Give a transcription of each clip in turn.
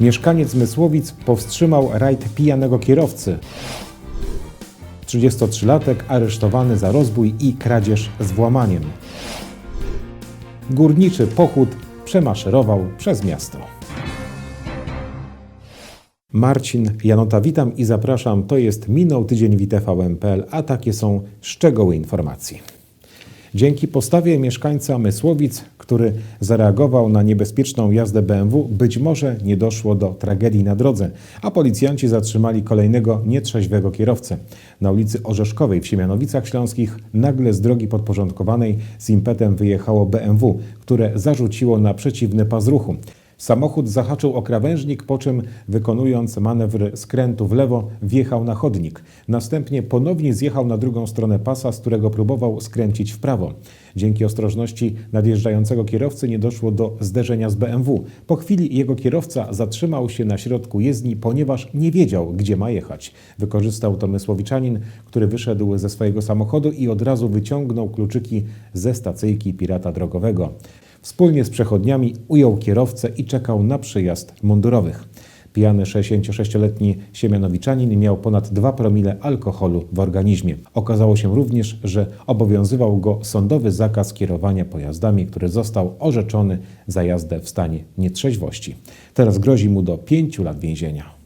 Mieszkaniec Mysłowic powstrzymał rajd pijanego kierowcy. 33-latek aresztowany za rozbój i kradzież z włamaniem. Górniczy pochód przemaszerował przez miasto. Marcin Janota, witam i zapraszam. To jest Minął Tydzień w a takie są szczegóły informacji. Dzięki postawie mieszkańca Mysłowic, który zareagował na niebezpieczną jazdę BMW, być może nie doszło do tragedii na drodze, a policjanci zatrzymali kolejnego nietrzeźwego kierowcę. Na ulicy Orzeszkowej w Siemianowicach Śląskich nagle z drogi podporządkowanej z impetem wyjechało BMW, które zarzuciło na przeciwny pas ruchu. Samochód zahaczył o krawężnik, po czym wykonując manewr skrętu w lewo, wjechał na chodnik. Następnie ponownie zjechał na drugą stronę pasa, z którego próbował skręcić w prawo. Dzięki ostrożności nadjeżdżającego kierowcy nie doszło do zderzenia z BMW. Po chwili jego kierowca zatrzymał się na środku jezdni, ponieważ nie wiedział, gdzie ma jechać. Wykorzystał to mysłowiczanin, który wyszedł ze swojego samochodu i od razu wyciągnął kluczyki ze stacyjki pirata drogowego. Wspólnie z przechodniami ujął kierowcę i czekał na przyjazd mundurowych. Pijany 66-letni Siemianowiczanin miał ponad 2 promile alkoholu w organizmie. Okazało się również, że obowiązywał go sądowy zakaz kierowania pojazdami, który został orzeczony za jazdę w stanie nietrzeźwości. Teraz grozi mu do 5 lat więzienia.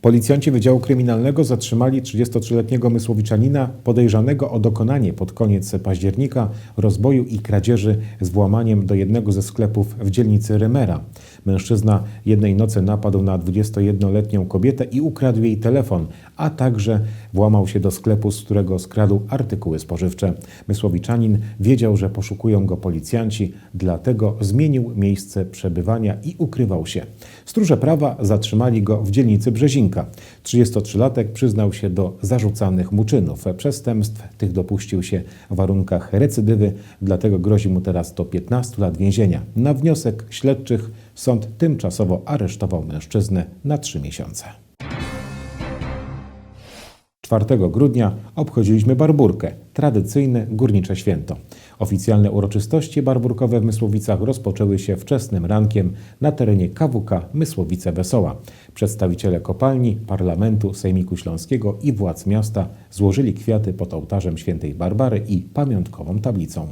Policjanci Wydziału Kryminalnego zatrzymali 33-letniego Mysłowiczanina podejrzanego o dokonanie pod koniec października rozboju i kradzieży z włamaniem do jednego ze sklepów w dzielnicy Rymera. Mężczyzna jednej nocy napadł na 21-letnią kobietę i ukradł jej telefon, a także włamał się do sklepu, z którego skradł artykuły spożywcze. Mysłowiczanin wiedział, że poszukują go policjanci, dlatego zmienił miejsce przebywania i ukrywał się. Stróże prawa zatrzymali go w dzielnicy Brzezinka. 33-latek przyznał się do zarzucanych mu czynów. Przestępstw tych dopuścił się w warunkach recydywy, dlatego grozi mu teraz do 15 lat więzienia. Na wniosek śledczych sąd tymczasowo aresztował mężczyznę na 3 miesiące. 4 grudnia obchodziliśmy Barburkę, tradycyjne górnicze święto. Oficjalne uroczystości barburkowe w Mysłowicach rozpoczęły się wczesnym rankiem na terenie KWK Mysłowice Wesoła. Przedstawiciele kopalni, parlamentu, Sejmiku Śląskiego i władz miasta złożyli kwiaty pod ołtarzem świętej Barbary i pamiątkową tablicą.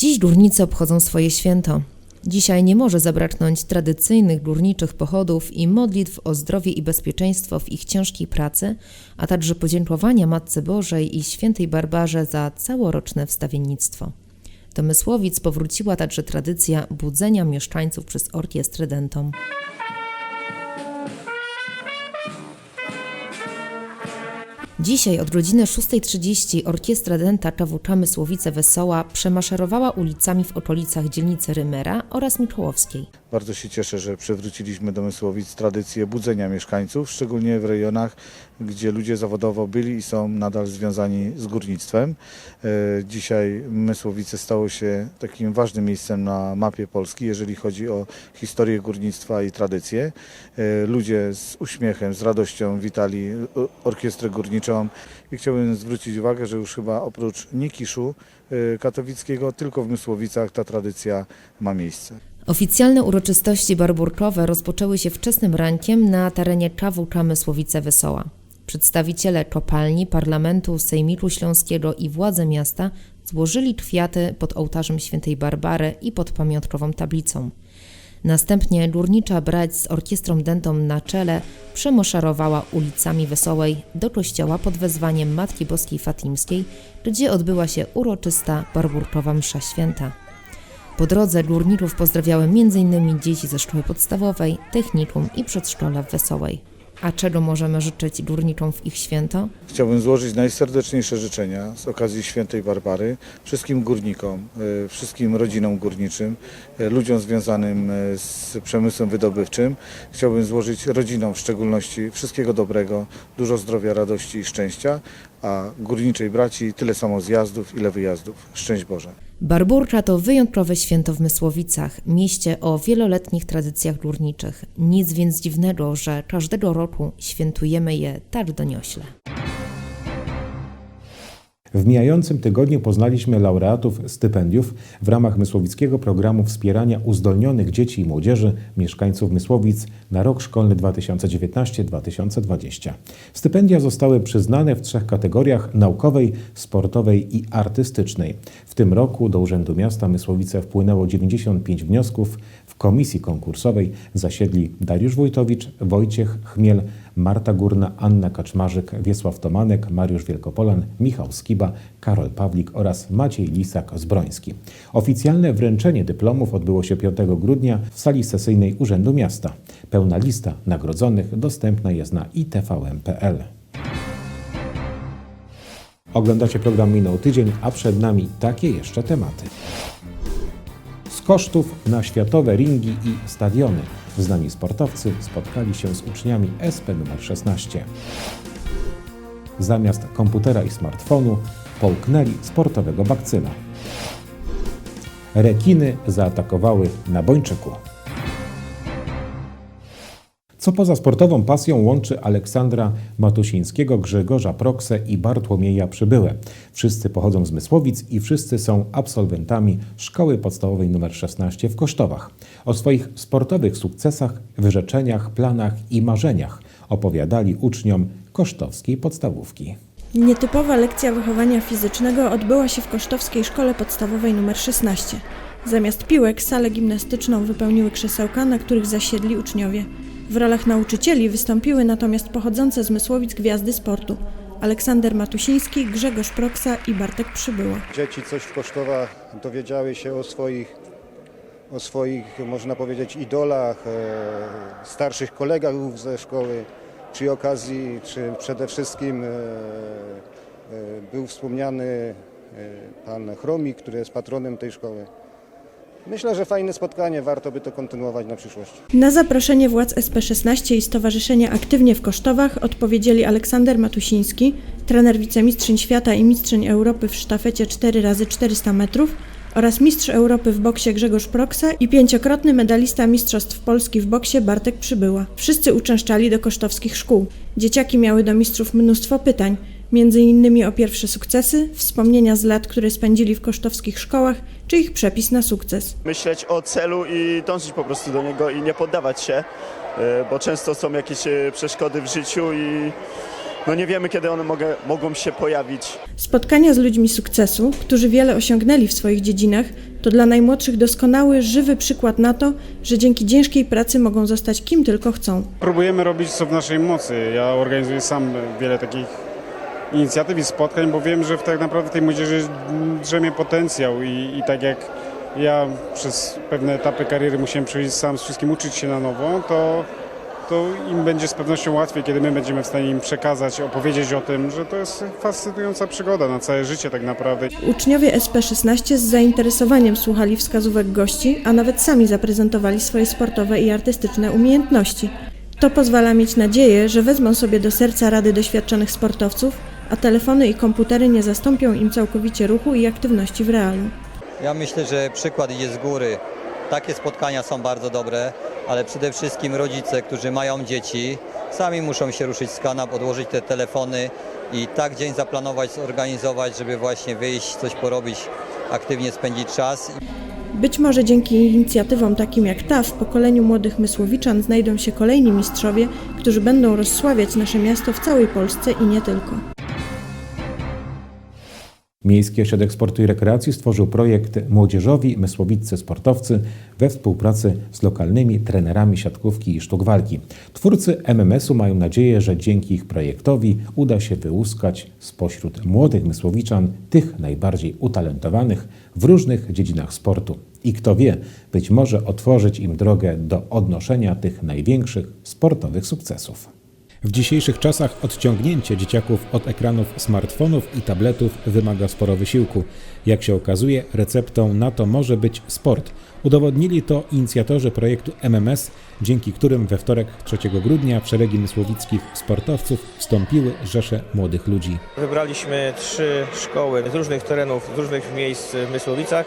Dziś górnicy obchodzą swoje święto. Dzisiaj nie może zabraknąć tradycyjnych górniczych pochodów i modlitw o zdrowie i bezpieczeństwo w ich ciężkiej pracy, a także podziękowania Matce Bożej i świętej Barbarze za całoroczne wstawiennictwo. Do Mysłowic powróciła także tradycja budzenia mieszkańców przez orkiestrę dentą. Dzisiaj od godziny 6.30 orkiestra denta KWK Mysłowice Wesoła przemaszerowała ulicami w okolicach dzielnicy Rymera oraz Mikołowskiej. Bardzo się cieszę, że przywróciliśmy do Mysłowic tradycję budzenia mieszkańców, szczególnie w rejonach, gdzie ludzie zawodowo byli i są nadal związani z górnictwem. E, Dzisiaj Mysłowice stało się takim ważnym miejscem na mapie Polski, jeżeli chodzi o historię górnictwa i tradycje. E, Ludzie z uśmiechem, z radością witali orkiestrę górniczą i chciałbym zwrócić uwagę, że już chyba oprócz Nikiszu e, katowickiego, tylko w Mysłowicach ta tradycja ma miejsce. Oficjalne uroczystości barburkowe rozpoczęły się wczesnym rankiem na terenie KWK Mysłowice Wesoła. Przedstawiciele kopalni, parlamentu, Sejmiku Śląskiego i władze miasta złożyli kwiaty pod ołtarzem świętej Barbary i pod pamiątkową tablicą. Następnie górnicza brać z orkiestrą dentą na czele przemaszerowała ulicami Wesołej do kościoła pod wezwaniem Matki Boskiej Fatimskiej, gdzie odbyła się uroczysta barburkowa msza święta. Po drodze górników pozdrawiały m.in. dzieci ze szkoły podstawowej, technikum i przedszkola w Wesołej. A czego możemy życzyć górnikom w ich święto? Chciałbym złożyć najserdeczniejsze życzenia z okazji świętej Barbary wszystkim górnikom, e, wszystkim rodzinom górniczym, e, ludziom związanym e, z przemysłem wydobywczym. Chciałbym złożyć rodzinom w szczególności wszystkiego dobrego, dużo zdrowia, radości i szczęścia, a górniczej braci tyle samo zjazdów, ile wyjazdów. Szczęść Boże. Barburka to wyjątkowe święto w Mysłowicach, mieście o wieloletnich tradycjach górniczych. Nic więc dziwnego, że każdego roku świętujemy je tak doniośle. W mijającym tygodniu poznaliśmy laureatów stypendiów w ramach Mysłowickiego Programu Wspierania Uzdolnionych Dzieci i Młodzieży mieszkańców Mysłowic na rok szkolny 2019-2020. Stypendia zostały przyznane w trzech kategoriach naukowej, sportowej i artystycznej. W tym roku do Urzędu Miasta Mysłowice wpłynęło 95 wniosków. Komisji konkursowej zasiedli Dariusz Wójtowicz, Wojciech Chmiel, Marta Górna, Anna Kaczmarzyk, Wiesław Tomanek, Mariusz Wielkopolan, Michał Skiba, Karol Pawlik oraz Maciej Lisak-Zbroński. Oficjalne wręczenie dyplomów odbyło się 5 grudnia w sali sesyjnej Urzędu Miasta. Pełna lista nagrodzonych dostępna jest na itvm.pl. Oglądacie program Minął Tydzień, a przed nami takie jeszcze tematy. Kosztów na światowe ringi i stadiony znani sportowcy spotkali się z uczniami SP nr 16. Zamiast komputera i smartfonu połknęli sportowego bakcyla. Rekiny zaatakowały na Bończyku. Co poza sportową pasją łączy Aleksandra Matusińskiego, Grzegorza Proksę i Bartłomieja Przybyłę. Wszyscy pochodzą z Mysłowic i wszyscy są absolwentami Szkoły Podstawowej nr 16 w Kosztowach. O swoich sportowych sukcesach, wyrzeczeniach, planach i marzeniach opowiadali uczniom kosztowskiej podstawówki. Nietypowa lekcja wychowania fizycznego odbyła się w kosztowskiej szkole podstawowej nr 16. Zamiast piłek salę gimnastyczną wypełniły krzesełka, na których zasiedli uczniowie. W rolach nauczycieli wystąpiły natomiast pochodzące z Mysłowic gwiazdy sportu Aleksander Matusiński, Grzegorz Proksa i Bartek Przybyła. Dzieci coś w Kosztowach dowiedziały się o swoich, o swoich można powiedzieć, idolach, e, starszych kolegach ze szkoły. Przy okazji, czy przede wszystkim e, e, był wspomniany pan Chromik, który jest patronem tej szkoły. Myślę, że fajne spotkanie, warto by to kontynuować na przyszłość. Na zaproszenie władz SP16 i Stowarzyszenia Aktywnie w Kosztowach odpowiedzieli Aleksander Matusiński, trener wicemistrzyń świata i mistrzyń Europy w sztafecie 4x400 metrów oraz mistrz Europy w boksie Grzegorz Proksa i pięciokrotny medalista Mistrzostw Polski w boksie Bartek Przybyła. Wszyscy uczęszczali do kosztowskich szkół. Dzieciaki miały do mistrzów mnóstwo pytań, między innymi o pierwsze sukcesy, wspomnienia z lat, które spędzili w kosztowskich szkołach, czy ich przepis na sukces. myśleć o celu i dążyć po prostu do niego i nie poddawać się, e, bo często są jakieś e, przeszkody w życiu i no nie wiemy, kiedy one mogę, mogą się pojawić. Spotkania z ludźmi sukcesu, którzy wiele osiągnęli w swoich dziedzinach, to dla najmłodszych doskonały, żywy przykład na to, że dzięki ciężkiej pracy mogą zostać kim tylko chcą. Próbujemy robić co w naszej mocy. Ja organizuję sam wiele takich inicjatyw i spotkań, bo wiem, że w tak naprawdę tej młodzieży drzemie potencjał i, i tak jak ja przez pewne etapy kariery musiałem przejść sam z wszystkim uczyć się na nowo, to, to im będzie z pewnością łatwiej, kiedy my będziemy w stanie im przekazać, opowiedzieć o tym, że to jest fascynująca przygoda na całe życie tak naprawdę. Uczniowie SP16 z zainteresowaniem słuchali wskazówek gości, a nawet sami zaprezentowali swoje sportowe i artystyczne umiejętności. To pozwala mieć nadzieję, że wezmą sobie do serca rady doświadczonych sportowców, a telefony i komputery nie zastąpią im całkowicie ruchu i aktywności w realu. Ja myślę, że przykład idzie z góry. Takie spotkania są bardzo dobre, ale przede wszystkim rodzice, którzy mają dzieci, sami muszą się ruszyć z kanap, odłożyć te telefony i tak dzień zaplanować, zorganizować, żeby właśnie wyjść, coś porobić, aktywnie spędzić czas. Być może dzięki inicjatywom takim jak ta w pokoleniu młodych mysłowiczan znajdą się kolejni mistrzowie, którzy będą rozsławiać nasze miasto w całej Polsce i nie tylko. Miejski Ośrodek Sportu i Rekreacji stworzył projekt Młodzieżowi Mysłowiccy Sportowcy we współpracy z lokalnymi trenerami siatkówki i sztuk walki. Twórcy MMS-u mają nadzieję, że dzięki ich projektowi uda się wyłuskać spośród młodych Mysłowiczan tych najbardziej utalentowanych w różnych dziedzinach sportu. I kto wie, być może otworzyć im drogę do odnoszenia tych największych sportowych sukcesów. W dzisiejszych czasach odciągnięcie dzieciaków od ekranów smartfonów i tabletów wymaga sporo wysiłku. Jak się okazuje, receptą na to może być sport. Udowodnili to inicjatorzy projektu MMS, dzięki którym we wtorek 3 grudnia w szeregi mysłowickich sportowców wstąpiły rzesze młodych ludzi. Wybraliśmy trzy szkoły z różnych terenów, z różnych miejsc w Mysłowicach,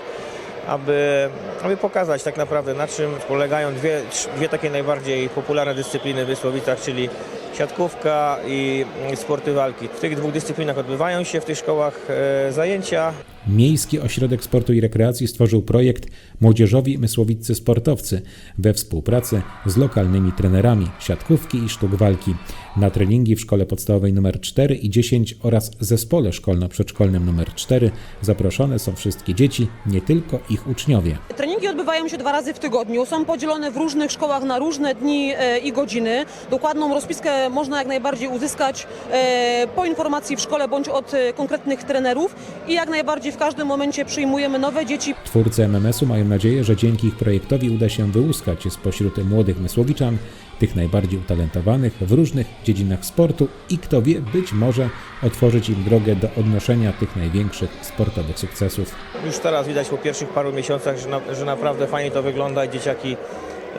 aby, aby pokazać tak naprawdę na czym polegają dwie, dwie takie najbardziej popularne dyscypliny w Mysłowicach, czyli siatkówka i sporty walki. W tych dwóch dyscyplinach odbywają się w tych szkołach e, zajęcia. Miejski Ośrodek Sportu i Rekreacji stworzył projekt Młodzieżowi Mysłowiccy Sportowcy we współpracy z lokalnymi trenerami siatkówki i sztuk walki. Na treningi w szkole podstawowej nr 4 i 10 oraz zespole szkolno-przedszkolnym nr 4 zaproszone są wszystkie dzieci, nie tylko ich uczniowie. Treningi odbywają się dwa razy w tygodniu. Są podzielone w różnych szkołach na różne dni e, i godziny. Dokładną rozpiskę można jak najbardziej uzyskać e, po informacji w szkole bądź od e, konkretnych trenerów i jak najbardziej w każdym momencie przyjmujemy nowe dzieci. Twórcy MMS-u mają nadzieję, że dzięki ich projektowi uda się wyłuskać spośród młodych mysłowiczan tych najbardziej utalentowanych w różnych dziedzinach sportu i kto wie, być może otworzyć im drogę do odnoszenia tych największych sportowych sukcesów. Już teraz widać po pierwszych paru miesiącach, że, na, że naprawdę fajnie to wygląda i dzieciaki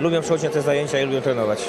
lubią przychodzić na te zajęcia i lubią trenować.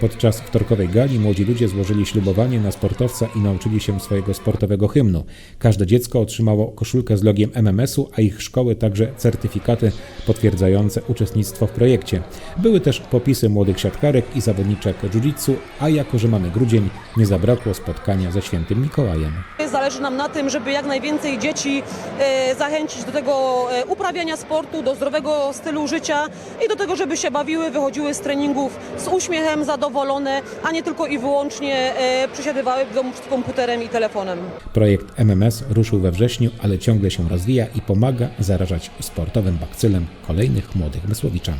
Podczas wtorkowej gali młodzi ludzie złożyli ślubowanie na sportowca i nauczyli się swojego sportowego hymnu. Każde dziecko otrzymało koszulkę z logiem MMS-u, a ich szkoły także certyfikaty potwierdzające uczestnictwo w projekcie. Były też popisy młodych siatkarek i zawodniczek jiu-jitsu, a jako że mamy grudzień, nie zabrakło spotkania ze świętym Mikołajem. Zależy nam na tym, żeby jak najwięcej dzieci e, zachęcić do tego e, uprawiania sportu, do zdrowego stylu życia i do tego, żeby się bawiły, wychodziły z treningów z uśmiechem, zadowolone, a nie tylko i wyłącznie e, przesiadywały w domu przed komputerem i telefonem. Projekt MMS ruszył we wrześniu, ale ciągle się rozwija i pomaga zarażać sportowym bakcylem kolejnych młodych mysłowiczan.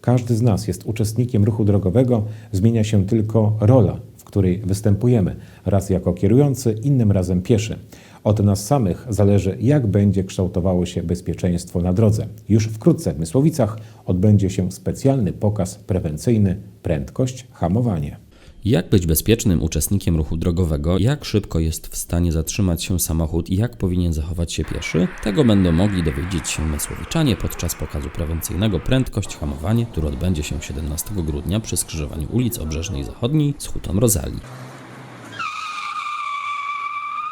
Każdy z nas jest uczestnikiem ruchu drogowego, zmienia się tylko rola, w której występujemy, raz jako kierujący, innym razem pieszy. Od nas samych zależy, jak będzie kształtowało się bezpieczeństwo na drodze. Już wkrótce w Mysłowicach odbędzie się specjalny pokaz prewencyjny Prędkość, hamowanie. Jak być bezpiecznym uczestnikiem ruchu drogowego, jak szybko jest w stanie zatrzymać się samochód i jak powinien zachować się pieszy, tego będą mogli dowiedzieć się Mysłowiczanie podczas pokazu prewencyjnego Prędkość Hamowanie, który odbędzie się 17 grudnia przy skrzyżowaniu ulic Obrzeżnej Zachodniej z Hutą Rozalii.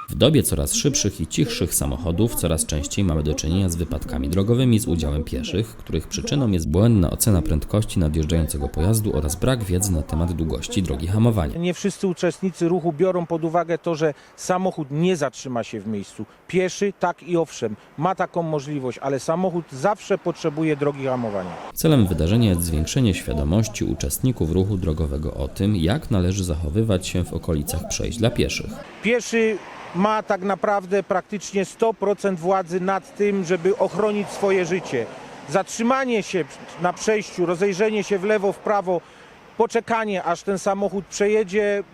W dobie coraz szybszych i cichszych samochodów coraz częściej mamy do czynienia z wypadkami drogowymi z udziałem pieszych, których przyczyną jest błędna ocena prędkości nadjeżdżającego pojazdu oraz brak wiedzy na temat długości drogi hamowania. Nie wszyscy uczestnicy ruchu biorą pod uwagę to, że samochód nie zatrzyma się w miejscu. Pieszy tak i owszem, ma taką możliwość, ale samochód zawsze potrzebuje drogi hamowania. Celem wydarzenia jest zwiększenie świadomości uczestników ruchu drogowego o tym, jak należy zachowywać się w okolicach przejść dla pieszych. Pieszy ma tak naprawdę praktycznie 100% władzy nad tym, żeby ochronić swoje życie. Zatrzymanie się na przejściu, rozejrzenie się w lewo, w prawo, poczekanie aż ten samochód przejedzie,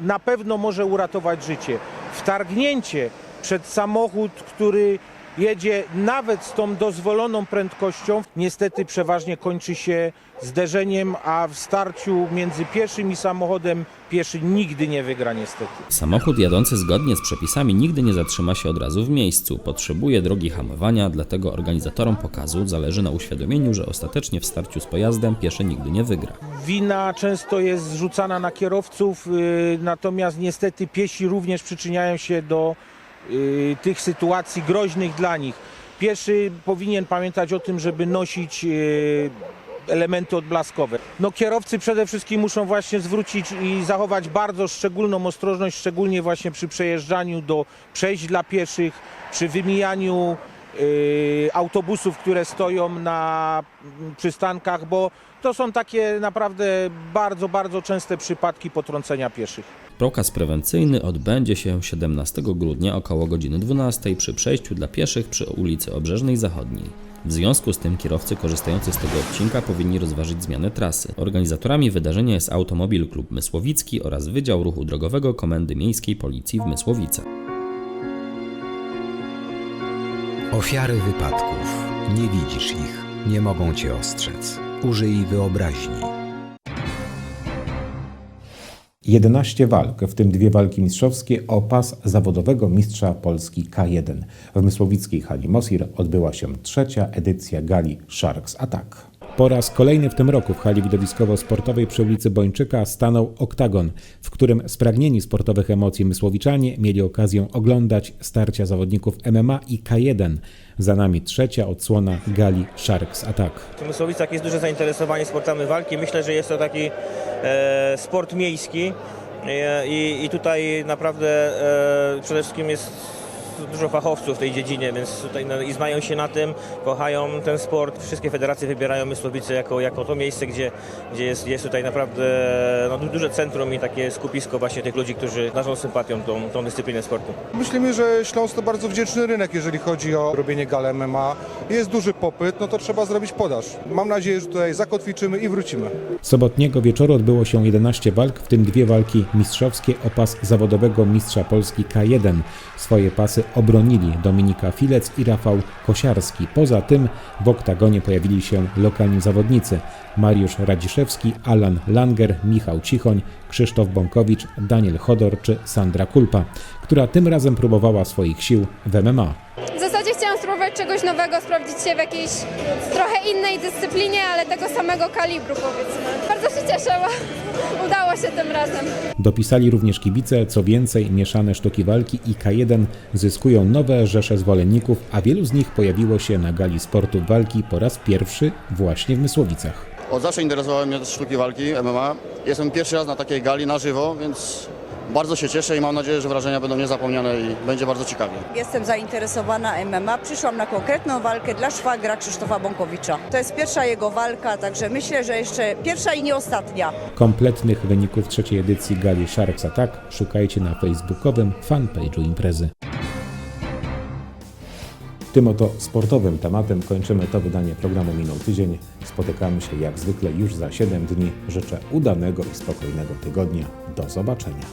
na pewno może uratować życie. Wtargnięcie przed samochód, który jedzie nawet z tą dozwoloną prędkością, niestety przeważnie kończy się zderzeniem, a w starciu między pieszym i samochodem pieszy nigdy nie wygra niestety. Samochód jadący zgodnie z przepisami nigdy nie zatrzyma się od razu w miejscu. Potrzebuje drogi hamowania, dlatego organizatorom pokazu zależy na uświadomieniu, że ostatecznie w starciu z pojazdem pieszy nigdy nie wygra. Wina często jest zrzucana na kierowców, yy, natomiast niestety piesi również przyczyniają się do tych sytuacji groźnych dla nich. Pieszy powinien pamiętać o tym, żeby nosić yy, elementy odblaskowe. No kierowcy przede wszystkim muszą właśnie zwrócić i zachować bardzo szczególną ostrożność, szczególnie właśnie przy przejeżdżaniu do przejść dla pieszych, przy wymijaniu y, autobusów, które stoją na przystankach, bo to są takie naprawdę bardzo, bardzo częste przypadki potrącenia pieszych. Pokaz prewencyjny odbędzie się 17 grudnia około godziny 12 przy przejściu dla pieszych przy ulicy Obrzeżnej Zachodniej. W związku z tym kierowcy korzystający z tego odcinka powinni rozważyć zmianę trasy. Organizatorami wydarzenia jest Automobil Klub Mysłowicki oraz Wydział Ruchu Drogowego Komendy Miejskiej Policji w Mysłowicach. Ofiary wypadków. Nie widzisz ich, nie mogą cię ostrzec. Użyj wyobraźni. 11 walk, w tym dwie walki mistrzowskie o pas zawodowego mistrza Polski K1. W Mysłowickiej hali Mosir odbyła się trzecia edycja gali Sharks Attack. Po raz kolejny w tym roku w hali widowiskowo-sportowej przy ulicy Bończyka stanął oktagon, w którym spragnieni sportowych emocji mysłowiczanie mieli okazję oglądać starcia zawodników MMA i K1. Za nami trzecia odsłona gali Sharks Attack. W Mysłowicach jest duże zainteresowanie sportami walki. Myślę, że jest to taki e, sport miejski e, i, i tutaj naprawdę e, przede wszystkim jest dużo fachowców w tej dziedzinie, więc tutaj no, i znają się na tym, kochają ten sport. Wszystkie federacje wybierają Mysłowice jako, jako to miejsce, gdzie, gdzie jest, jest tutaj naprawdę no, du- duże centrum i takie skupisko właśnie tych ludzi, którzy darzą sympatią tą, tą dyscyplinę sportu. Myślimy, że Śląsk to bardzo wdzięczny rynek, jeżeli chodzi o robienie gal MMA. Jest duży popyt, no to trzeba zrobić podaż. Mam nadzieję, że tutaj zakotwiczymy i wrócimy. Sobotniego wieczoru odbyło się 11 walk, w tym dwie walki mistrzowskie o pas zawodowego mistrza Polski K1. Swoje pasy obronili Dominika Filec i Rafał Kosiarski. Poza tym w oktagonie pojawili się lokalni zawodnicy Mariusz Radziszewski, Alan Langer, Michał Cichoń, Krzysztof Bąkowicz, Daniel Chodor czy Sandra Kulpa, która tym razem próbowała swoich sił w MMA. W zasadzie chciałam spróbować czegoś nowego, sprawdzić się w jakiejś trochę innej dyscyplinie, ale tego samego kalibru powiedzmy. Bardzo się cieszę, bo udało się tym razem. Dopisali również kibice, co więcej, mieszane sztuki walki i K1 zyskują nowe rzesze zwolenników, a wielu z nich pojawiło się na gali sportu walki po raz pierwszy właśnie w Mysłowicach. Od zawsze interesowały mnie sztuki walki MMA. Jestem pierwszy raz na takiej gali na żywo, więc bardzo się cieszę i mam nadzieję, że wrażenia będą niezapomniane i będzie bardzo ciekawie. Jestem zainteresowana MMA. Przyszłam na konkretną walkę dla szwagra Krzysztofa Bąkowicza. To jest pierwsza jego walka, także myślę, że jeszcze pierwsza i nie ostatnia. Kompletnych wyników trzeciej edycji gali Sharks Attack szukajcie na facebookowym fanpage'u imprezy. Tym oto sportowym tematem kończymy to wydanie programu Minął Tydzień. Spotykamy się jak zwykle już za 7 dni. Życzę udanego i spokojnego tygodnia. Do zobaczenia.